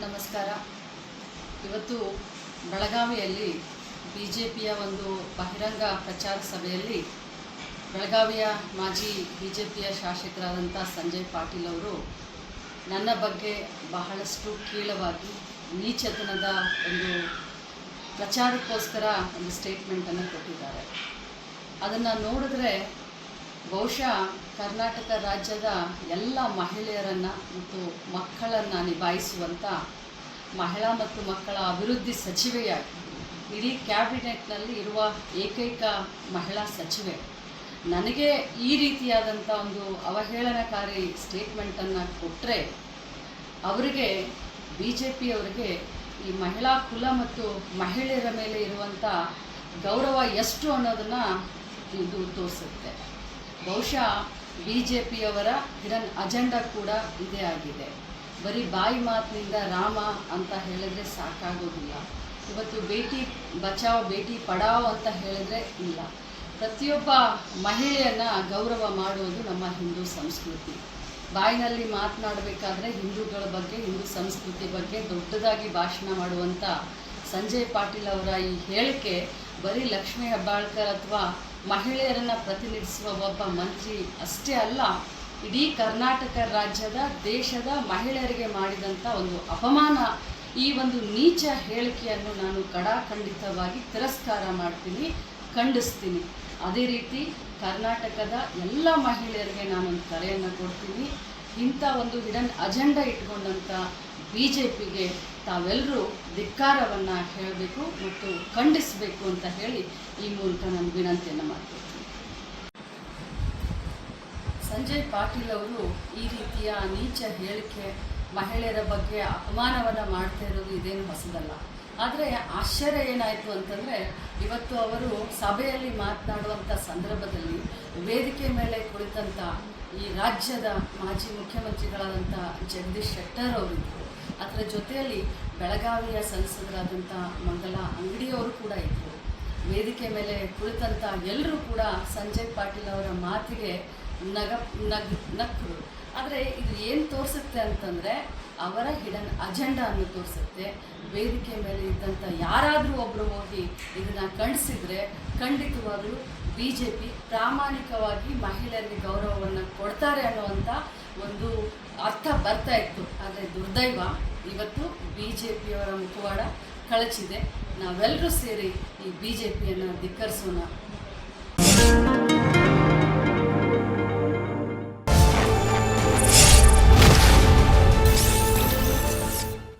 ನಮಸ್ಕಾರ. ಇವತ್ತು ಬೆಳಗಾವಿಯಲ್ಲಿ ಬಿ ಜೆ ಪಿಯ ಒಂದು ಬಹಿರಂಗ ಪ್ರಚಾರ ಸಭೆಯಲ್ಲಿ ಬೆಳಗಾವಿಯ ಮಾಜಿ ಬಿ ಜೆ ಪಿಯ ಶಾಸಕರಾದಂಥ ಸಂಜಯ್ ಪಾಟೀಲ್ ಅವರು ನನ್ನ ಬಗ್ಗೆ ಬಹಳಷ್ಟು ಕೀಳವಾಗಿ, ನೀಚತನದ ಒಂದು ಪ್ರಚಾರಕ್ಕೋಸ್ಕರ ಒಂದು ಸ್ಟೇಟ್ಮೆಂಟನ್ನು ಕೊಟ್ಟಿದ್ದಾರೆ. ಅದನ್ನು ನೋಡಿದ್ರೆ ಬಹುಶಃ ಕರ್ನಾಟಕ ರಾಜ್ಯದ ಎಲ್ಲ ಮಹಿಳೆಯರನ್ನು ಮತ್ತು ಮಕ್ಕಳನ್ನು ನಿಭಾಯಿಸುವಂಥ ಮಹಿಳಾ ಮತ್ತು ಮಕ್ಕಳ ಅಭಿವೃದ್ಧಿ ಸಚಿವೆಯಾಗಿ, ಇಡೀ ಕ್ಯಾಬಿನೆಟ್ನಲ್ಲಿ ಇರುವ ಏಕೈಕ ಮಹಿಳಾ ಸಚಿವೆ. ನನಗೆ ಈ ರೀತಿಯಾದಂಥ ಒಂದು ಅವಹೇಳನಕಾರಿ ಸ್ಟೇಟ್ಮೆಂಟನ್ನು ಕೊಟ್ಟರೆ ಅವರಿಗೆ ಬಿ ಜೆ ಪಿಯವರಿಗೆ ಈ ಮಹಿಳಾ ಕುಲ ಮತ್ತು ಮಹಿಳೆಯರ ಮೇಲೆ ಇರುವಂಥ ಗೌರವ ಎಷ್ಟು ಅನ್ನೋದನ್ನು ಇದು ತೋರಿಸುತ್ತೆ. ಬಹುಶಃ ಬಿ ಜೆ ಪಿಯವರ ಹಿಡನ್ ಅಜೆಂಡಾ ಕೂಡ ಇದೇ ಆಗಿದೆ. ಬರೀ ಬಾಯಿ ಮಾತಿನಿಂದ ರಾಮ ಅಂತ ಹೇಳಿದ್ರೆ ಸಾಕಾಗೋದಿಲ್ಲ. ಇವತ್ತು ಭೇಟಿ ಬಚಾವ್ ಭೇಟಿ ಪಡಾವ್ ಅಂತ ಹೇಳಿದ್ರೆ ಇಲ್ಲ. ಪ್ರತಿಯೊಬ್ಬ ಮಹಿಳೆಯನ್ನ ಗೌರವ ಮಾಡುವುದು ನಮ್ಮ ಹಿಂದೂ ಸಂಸ್ಕೃತಿ. ಬಾಯಿನಲ್ಲಿ ಮಾತನಾಡಬೇಕಾದ್ರೆ ಹಿಂದೂಗಳ ಬಗ್ಗೆ, ಹಿಂದೂ ಸಂಸ್ಕೃತಿ ಬಗ್ಗೆ ದೊಡ್ಡದಾಗಿ ಭಾಷಣ ಮಾಡುವಂಥ ಸಂಜಯ್ ಪಾಟೀಲ್ ಅವರ ಈ ಹೇಳಿಕೆ ಬರೀ ಲಕ್ಷ್ಮೀ ಹೆಬ್ಬಾಳ್ಕರ್ ಅಥವಾ ಮಹಿಳೆಯರನ್ನು ಪ್ರತಿನಿಧಿಸುವ ಒಬ್ಬ ಮಂತ್ರಿ ಅಷ್ಟೇ ಅಲ್ಲ, ಇಡೀ ಕರ್ನಾಟಕ ರಾಜ್ಯದ, ದೇಶದ ಮಹಿಳೆಯರಿಗೆ ಮಾಡಿದಂಥ ಒಂದು ಅಪಮಾನ. ಈ ಒಂದು ನೀಚ ಹೇಳಿಕೆಯನ್ನು ನಾನು ಕಡಾಖಂಡಿತವಾಗಿ ತಿರಸ್ಕಾರ ಮಾಡ್ತೀನಿ, ಖಂಡಿಸ್ತೀನಿ. ಅದೇ ರೀತಿ ಕರ್ನಾಟಕದ ಎಲ್ಲ ಮಹಿಳೆಯರಿಗೆ ನಾನೊಂದು ಕರೆಯನ್ನು ಕೊಡ್ತೀನಿ. ಇಂಥ ಒಂದು ಹಿಡನ್ ಅಜೆಂಡಾ ಇಟ್ಕೊಂಡಂಥ ಬಿ ಜೆ ಪಿಗೆ ತಾವೆಲ್ಲರೂ ಧಿಕ್ಕಾರವನ್ನು ಹೇಳಬೇಕು ಮತ್ತು ಖಂಡಿಸಬೇಕು ಅಂತ ಹೇಳಿ ಈ ಮೂಲಕ ನಾನು ವಿನಂತಿಯನ್ನು ಮಾಡ್ತೀನಿ ಸಂಜಯ್ ಪಾಟೀಲ್ ಅವರು ಈ ರೀತಿಯ ನೀಚ ಹೇಳಿಕೆ ಮಹಿಳೆಯರ ಬಗ್ಗೆ ಅಪಮಾನವನ್ನು ಮಾಡ್ತಾ ಇರೋದು ಇದೇನು ಹೊಸದಲ್ಲ. ಆದರೆ ಆಶ್ಚರ್ಯ ಏನಾಯಿತು ಅಂತಂದರೆ ಇವತ್ತು ಅವರು ಸಭೆಯಲ್ಲಿ ಮಾತನಾಡುವಂಥ ಸಂದರ್ಭದಲ್ಲಿ ವೇದಿಕೆ ಮೇಲೆ ಕುಳಿತಂಥ ಈ ರಾಜ್ಯದ ಮಾಜಿ ಮುಖ್ಯಮಂತ್ರಿಗಳಾದಂಥ ಜಗದೀಶ್ ಶೆಟ್ಟರ್ ಅವರಿದ್ದರು ಅದರ ಜೊತೆಯಲ್ಲಿ ಬೆಳಗಾವಿಯ ಸಂಸದರಾದಂಥ ಮಂಗಲ ಅಂಗಡಿಯವರು ಕೂಡ ಇದ್ದರು ವೇದಿಕೆ ಮೇಲೆ ಕುಳಿತಂಥ ಎಲ್ಲರೂ ಕೂಡ ಸಂಜಯ್ ಪಾಟೀಲ್ ಅವರ ಮಾತಿಗೆ ನಗ ನಗ್ ನಕ್ಕರು ಆದರೆ ಇದು ಏನು ತೋರಿಸುತ್ತೆ ಅಂತಂದರೆ ಅವರ ಹಿಡನ್ ಅಜೆಂಡಾ ಅನ್ನು ತೋರಿಸುತ್ತೆ. ವೇದಿಕೆ ಮೇಲೆ ಇದ್ದಂಥ ಯಾರಾದರೂ ಒಬ್ಬರು ಹೋಗಿ ಇದನ್ನು ಖಂಡಿಸಿದರೆ ಖಂಡಿತವಾಗಲೂ ಬಿ ಜೆ ಪಿ ಪ್ರಾಮಾಣಿಕವಾಗಿ ಮಹಿಳೆಯರಿಗೆ ಗೌರವವನ್ನು ಕೊಡ್ತಾರೆ ಅನ್ನುವಂಥ ಒಂದು ಅರ್ಥ ಬರ್ತಾ ಇತ್ತು. ಆದರೆ ದುರ್ದೈವ ಇವತ್ತು ಬಿ ಜೆ ಪಿಯವರ ಮುಖವಾಡ ಕಳಚಿದೆ. ನಾವೆಲ್ಲರೂ ಸೇರಿ ಈ ಬಿ ಜೆ ಪಿಯನ್ನು ಧಿಕ್ಕರಿಸೋಣ.